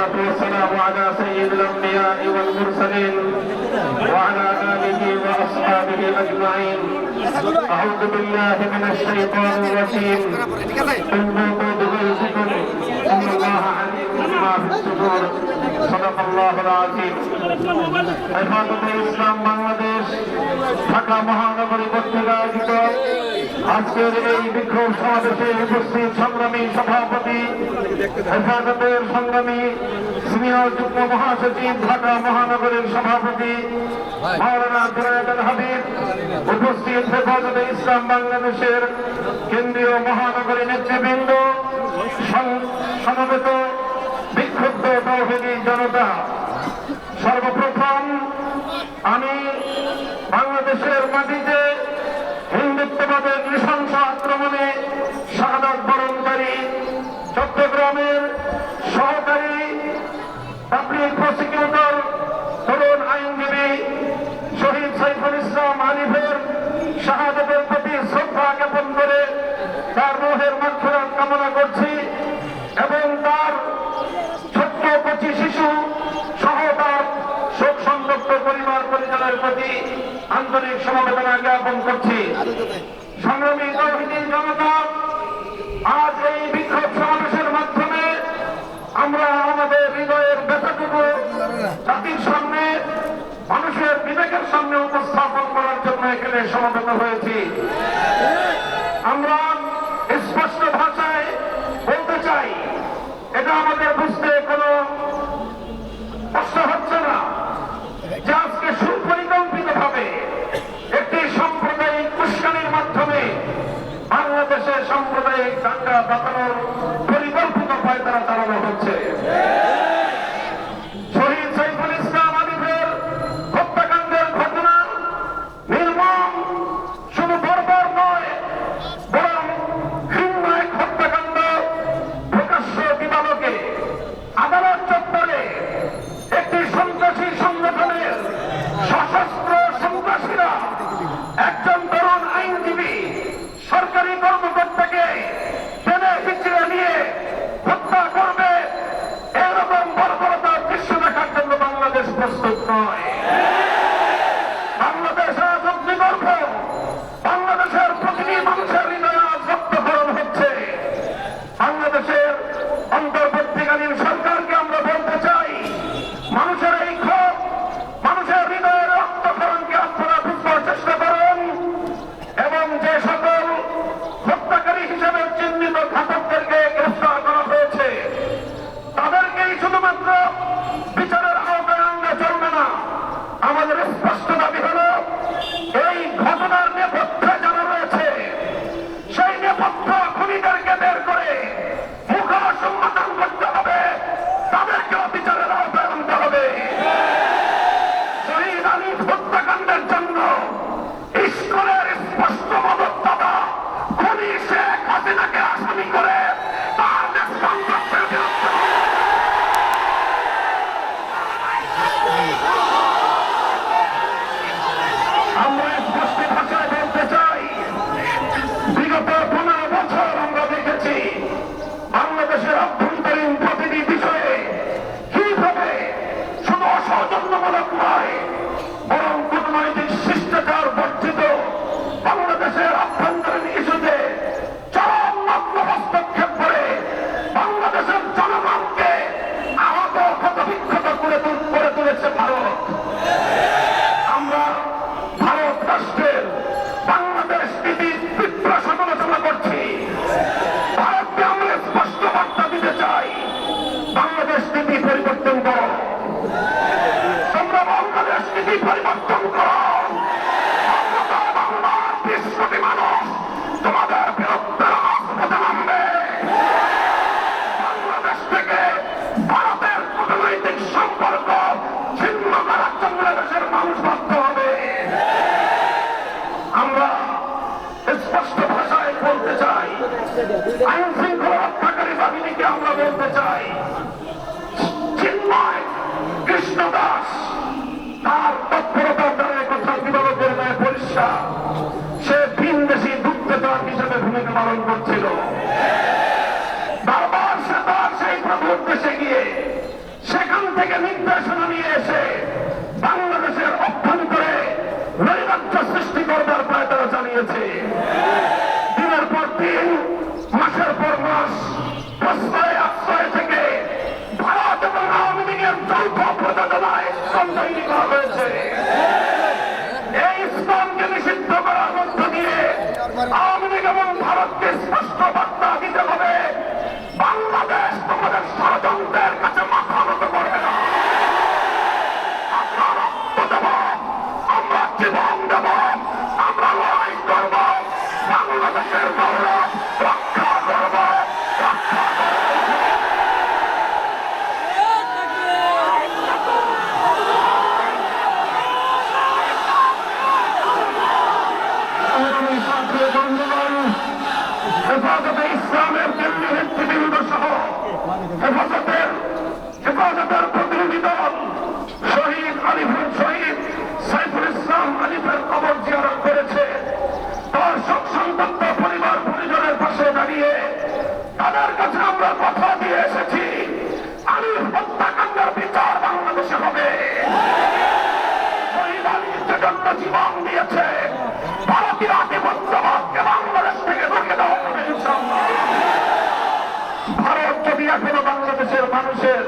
والصلاة والسلام أعوذ بالله من الشيطان الرجيم انظروا بغيظكم إن الله عليم بما في الصدور صدق الله العظيم হেফাজতে ইসলাম বাংলাদেশ ঢাকা মহানগরী পত্রিকা আয়োজিত আজকের এই বিক্ষোভ সমাবেশে উপস্থিত সংগ্রামী সভাপতি হেফাজতের সংগ্রামী সিনিয়র যুগ্ম মহাসচিব ঢাকা মহানগরের সভাপতি মাওলানা জোনায়দুল হাবিব উপস্থিত হেফাজতে ইসলাম বাংলাদেশের কেন্দ্রীয় মহানগরী নেতৃবৃন্দ সমবেত বিক্ষুব্ধ তৌহিদী জনতা। সর্বপ্রথম আমি বাংলাদেশের মাটিতে হিন্দুত্ববাদের নৃশংস আক্রমণে শাহাদ বরণকারী চট্টগ্রাম তাদের প্রতি আন্তরিক সমবেদনা জ্ঞাপন করছি। সংগ্রামী তহিদিন জনতা আজ এই বিক্ষোভ সমাবেশের মাধ্যমে আমরা আমাদের হৃদয়ের ব্যথাটুকু জাতির সামনে মানুষের বিবেকের সামনে উপস্থাপন করার জন্য এখানে সমবেত হয়েছি। আমরা স্পষ্ট ভাষায় বলতে চাই এটা আমাদের বুঝতে কোনো পরিবর্তন করা নির্দেশনা নিয়ে এসে বাংলাদেশের অভ্যন্তরে নৈরাজ্য সৃষ্টি করবার প্রায় তারা জানিয়েছে। দিনের পর দিন, মাসের পর মাস আশ্রয় থেকে ভারত এবং আওয়ামী লীগের যৌথ প্রযোজনায় ইসলাম করা হয়েছে। এই নিষিদ্ধ করার মধ্য দিয়ে আওয়ামী লীগ এবং ভারতকে স্পষ্ট বার্তা তাদের কাছে আমরা কথা দিয়ে এসেছি। আমি হত্যাকাণ্ডের বিচার বাংলাদেশে হবে। জন্য জীবন দিয়েছে, ভারতীয় আধিপত্যবাদকে বাংলাদেশ থেকে রুখে দেওয়া ভারত যদি এখনও বাংলাদেশের মানুষের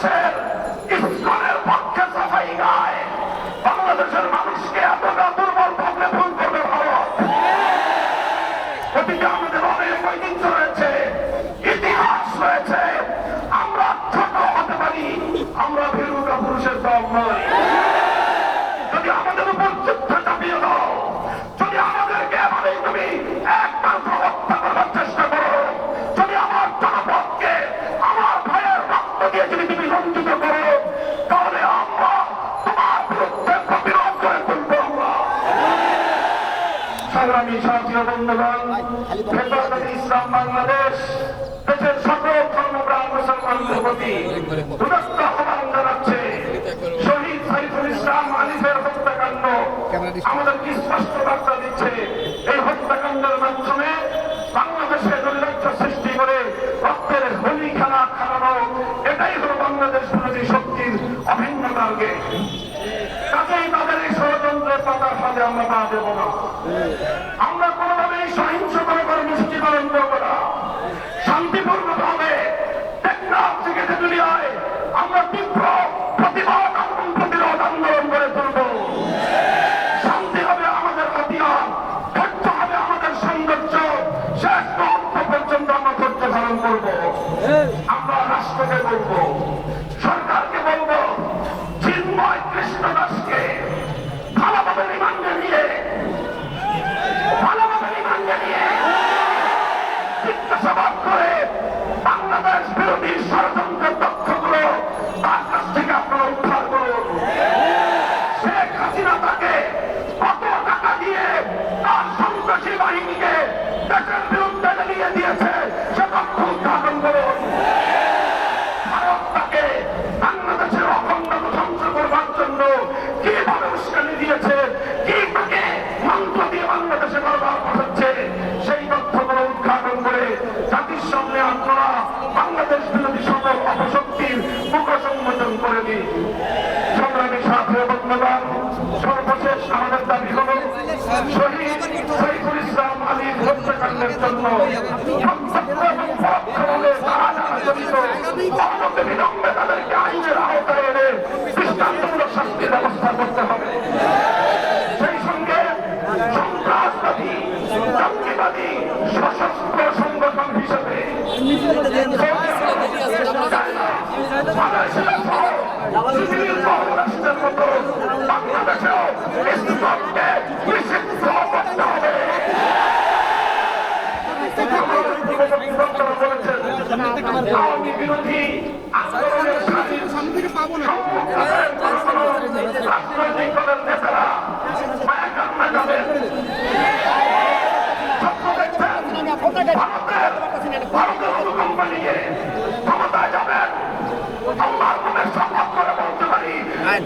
বাংলাদেশের বন্ধুগণ ইসলাম বাংলাদেশ, দেশের সকল ধর্মপ্রাণ মুসলমানদের প্রতি উদাত্ত আহ্বান জানাচ্ছে শহীদ সাইফুল ইসলাম, আলিফের হত্যাকাণ্ড আমাদেরকে স্পষ্ট বার্তা দিচ্ছে? এই হত্যাকাণ্ডের মাধ্যমে বাংলাদেশে নৈরাজ্য সৃষ্টি করে রক্তের হোলি খেলা খাওয়ানো, এটাই হলো বাংলাদেশ বিরোধী শক্তির অভিন্ন টার্গেট কাজেই তাদের এই ষড়যন্ত্রের পাতার ফাঁদে আমরা পা দেব না। শান্তিপূর্ণ ভাবে টেকনাফ থেকে তেতুলিয়ায় আমরা প্রতিবাদ এবং প্রতিরোধ আন্দোলন করে শান্তি হবে আমাদের হাতিয়ার ধৈর্য আমাদের সৌন্দর্য। শেষ মুহূর্ত পর্যন্ত আমরা ধৈর্য ধারণ করব। আমরা রাষ্ট্রকে বলব আলীর জন্য প্রত্যক্ষ এবং পরোক্ষভাবে যারা যারা জড়িত বিলম্বে তাদেরকে আইনের আওতায় এনে দৃষ্টান্তমূলক শাস্তির ব্যবস্থা করতে হবে সেই সঙ্গে সন্ত্রাসবাদী জঙ্গিবাদী সশস্ত্র সংগঠন হিসেবে বাংলাদেশেও ইসলামকে নিষিদ্ধ করতে হবে আওয়ামী বিরোধী আন্দোলনের স্বাধীন রাজনৈতিক দলের নেতারা মায়া কান্না যাবেন স্বপ্ন দেখছেন ভারতের ভারতের মতো কোম্পানিকে যাবেন আল্লাহর নামে শপথ করে বলতে পারি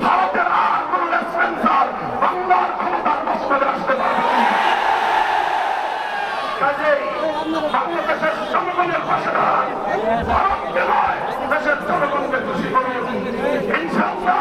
ভারতের আর কোন লেসপেন্সার বাংলার ক্ষমতার মস্তকে আসতে পারবে কাজেই বাংলাদেশের জনগণের পাশে দাঁড়ান ভারতকে নয়, দেশের জনগণকে খুশি করুন। ইনশাআল্লাহ।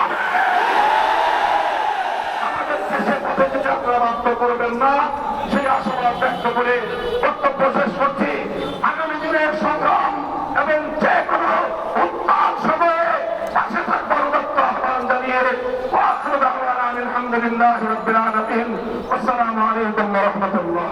আপনারা বাধ্য করবেন না। সেই আশাবাদ ব্যক্ত করে বক্তব্য শেষ করছি। আগামী দিনের সংগ্রাম এবং যে কোনো উত্তাল সময়ে পাশে থাকবার উদত্ত আহ্বান জানিয়ে আলহামদুলিল্লাহ রবিন আসসালামু আলাইকুম রহমতুল্লাহ।